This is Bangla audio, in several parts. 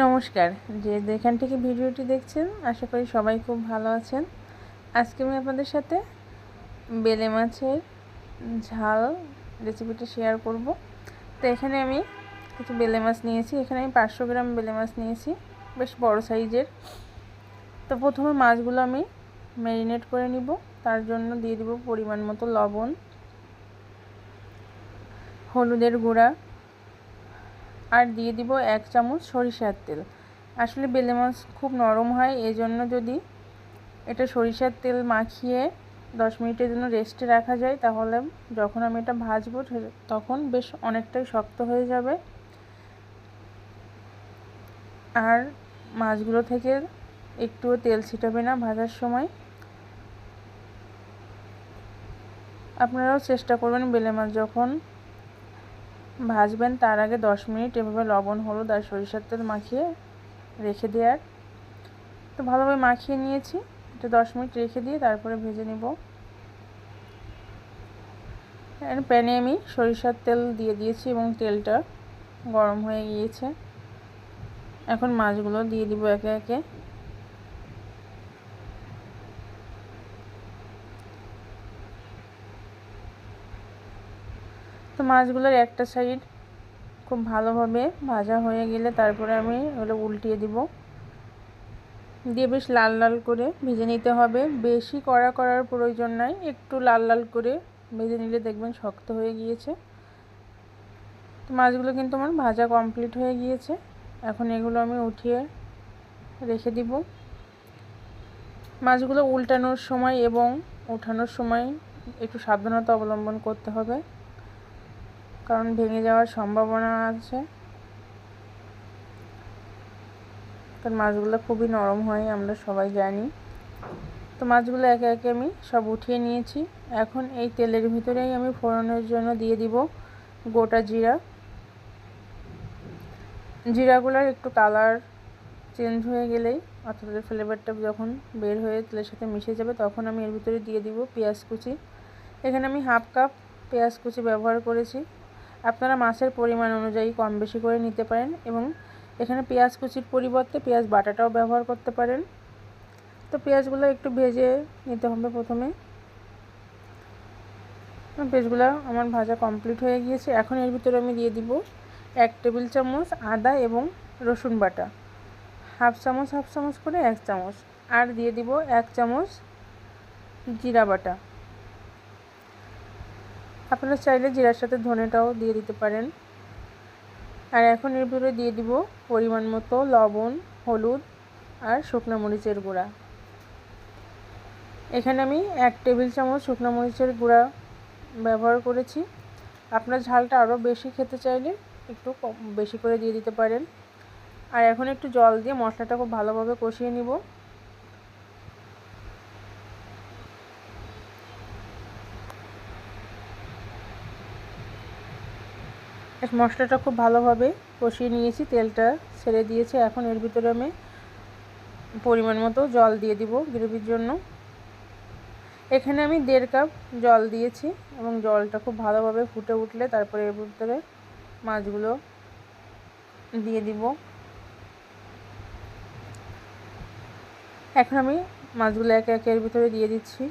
নমস্কার, যে যেখান থেকে ভিডিওটি দেখছেন, আশা করি সবাই খুব ভালো আছেন। আজকে আমি আপনাদের সাথে বেলে মাছের ঝাল রেসিপিটা শেয়ার করব। তো এখানে আমি কিছু বেলে মাছ নিয়েছি। এখানে আমি পাঁচশো গ্রাম বেলে মাছ নিয়েছি, বেশ বড় সাইজের। তো প্রথমে মাছগুলো আমি ম্যারিনেট করে নিব। তার জন্য দিয়ে দিব পরিমাণ মতো লবণ, হলুদের গুঁড়া আর দিয়ে দিব এক চামচ সরিষার তেল। আসলে বেলে মাছ খুব নরম হয় এই জন্য যদি এটা সরিষার তেল মাখিয়ে দশ মিনিটের জন্য রেস্টে রাখা যায়, তাহলে যখন আমি এটা ভাজবো তখন বেশ অনেকটাই শক্ত হয়ে যাবে। আর মাছগুলো থেকে একটুও তেল ছিটাবে না ভাজার সময়। আপনারাও চেষ্টা করবেন বেলে মাছ যখন ভাজবেন, তার আগে দশ মিনিট এভাবে লবণ, হলুদ আর সরিষার তেল মাখিয়ে রেখে দেওয়ার তো ভালোভাবে মাখিয়ে নিয়েছি। এটা দশ মিনিট রেখে দিয়ে তারপরে ভেজে নেব। প্যানে আমি সরিষার তেল দিয়ে দিয়েছি এবং তেলটা গরম হয়ে গিয়েছে। এখন মাছগুলো দিয়ে দিব একে একে। মাছগুলোর একটা সাইড খুব ভালোভাবে ভাজা হয়ে গেলে তারপরে আমি ওগুলো উল্টিয়ে দিব। দিয়ে বেশ লাল লাল করে ভেজে নিতে হবে। বেশি কড়া করার প্রয়োজন নাই, একটু লাল লাল করে ভেজে নিলে দেখবেন শক্ত হয়ে গিয়েছে। তো মাছগুলো কিন্তু আমার ভাজা কমপ্লিট হয়ে গিয়েছে। এখন এগুলো আমি উঠিয়ে রেখে দিব। মাছগুলো উল্টানোর সময় এবং ওঠানোর সময় একটু সাবধানতা অবলম্বন করতে হবে। কারণ ভেঙে যাওয়ার সম্ভাবনা আছে। কারণ মাছগুলো খুবই নরম হয়, আমরা সবাই জানি। তো মাছগুলো একে একে আমি সব উঠিয়ে নিয়েছি। এখন এই তেলের ভিতরেই আমি ফোড়নের জন্য দিয়ে দিব গোটা জিরা। জিরাগুলোর একটু কালার চেঞ্জ হয়ে গেলেই, অর্থাৎ ফ্লেভারটা যখন বের হয়ে তেলের সাথে মিশে যাবে, তখন আমি এর ভিতরে দিয়ে দিব পেঁয়াজ কুচি। এখানে আমি হাফ কাপ পেঁয়াজ কুচি ব্যবহার করেছি। আপনারা মাছের পরিমাণ অনুযায়ী কম বেশি করে নিতে পারেন এবং এখানে পেঁয়াজ কুচির পরিবর্তে পেঁয়াজ বাটাটাও ব্যবহার করতে পারেন। তো পেঁয়াজগুলো একটু ভেজে নিতে হবে প্রথমে। পেঁয়াজগুলো আমার ভাজা কমপ্লিট হয়ে গিয়েছে। এখন এর ভিতরে আমি দিয়ে দিব এক টেবিল চামচ আদা এবং রসুন বাটা। হাফ চামচ হাফ চামচ করে এক চামচ। আর দিয়ে দিব এক চামচ জিরা বাটা। আপনারা চাইলে জিরার সাথে ধনেটাও দিয়ে দিতে পারেন। আর এখন এর ভিতরে দিয়ে দিব পরিমাণ মতো লবণ, হলুদ আর শুকনো মরিচের গুঁড়া। এখানে আমি এক টেবিল চামচ শুকনো মরিচের গুঁড়া ব্যবহার করেছি। আপনার ঝালটা আরও বেশি খেতে চাইলে একটু বেশি করে দিয়ে দিতে পারেন। আর এখন একটু জল দিয়ে মশলাটা খুব ভালোভাবে কষিয়ে নিব। মশলাটা খুব ভালোভাবে কষিয়ে নিয়েছি, তেলটা ছেড়ে দিয়েছে। এখন এর ভিতরে আমি পরিমাণ মতো জল দিয়ে দিব গ্রেভির জন্য। এখানে আমি দেড় কাপ জল দিয়েছি এবং জলটা খুব ভালোভাবে ফুটে উঠলে তারপরে এর ভিতরে মাছগুলো দিয়ে দিব। এখন আমি মাছগুলো একে একে এর ভিতরে দিয়ে দিচ্ছি।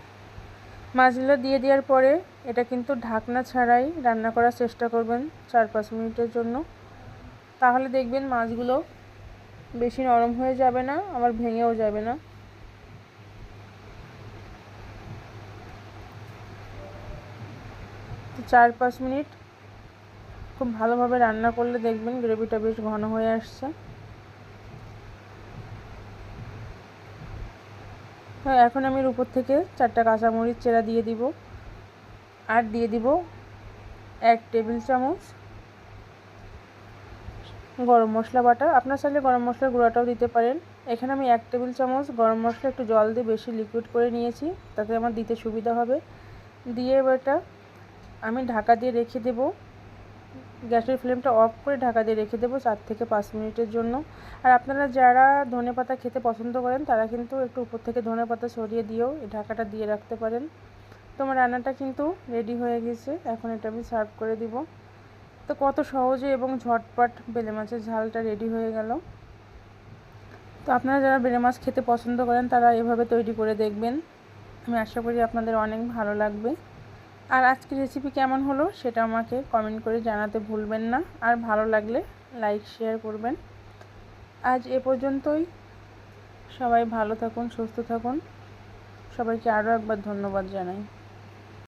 মাছগুলো দিয়ে দেওয়ার পরে এটা কিন্তু ঢাকনা ছাড়াই রান্না করার চেষ্টা করবেন চার পাঁচ মিনিটের জন্য। তাহলে দেখবেন মাছগুলো বেশি নরম হয়ে যাবে না, আবার ভেঙেও যাবে না। চার পাঁচ মিনিট খুব ভালোভাবে রান্না করলে দেখবেন গ্রেভিটা বেশ ঘন হয়ে আসছে। হ্যাঁ এখন আমি উপর থেকে চারটা কাঁচামরিচ চেরা দিয়ে দিব। আর দিয়ে দিব এক টেবিল চামচ গরম মশলা বাটা। আপনার চাইলে গরম মশলার গুঁড়াটাও দিতে পারেন। এখানে আমি এক টেবিল চামচ গরম মশলা একটু জল দিয়ে বেশি লিকুইড করে নিয়েছি, তাতে আমার দিতে সুবিধা হবে। দিয়ে এবারটা আমি ঢাকা দিয়ে রেখে দেবো। গ্যাসের ফ্লেমটা অফ করে ঢাকা দিয়ে রেখে দেবো চার থেকে পাঁচ মিনিটের জন্য। আর আপনারা যারা ধনে পাতা খেতে পছন্দ করেন, তারা কিন্তু একটু উপর থেকে ধনে পাতা সরিয়ে দিয়েও এই ঢাকাটা দিয়ে রাখতে পারেন। তো আমার রান্নাটা কিন্তু রেডি হয়ে গেছে, এখন এটা আমি সার্ভ করে দিব। তো কত সহজে এবং ঝটপট বেলে মাছের ঝালটা রেডি হয়ে গেল। তো আপনারা যারা বেলে মাছ খেতে পছন্দ করেন, তারা এভাবে তৈরি করে দেখবেন। আমি আশা করি আপনাদের অনেক ভালো লাগবে। আর আজকে রেসিপি কেমন হলো সেটা আমাকে কমেন্ট করে জানাতে ভুলবেন না। আর ভালো লাগলে লাইক শেয়ার করবেন। আজ এ পর্যন্তই। সবাই ভালো থাকুন, সুস্থ থাকুন। সবাইকে আরও একবার ধন্যবাদ জানাই।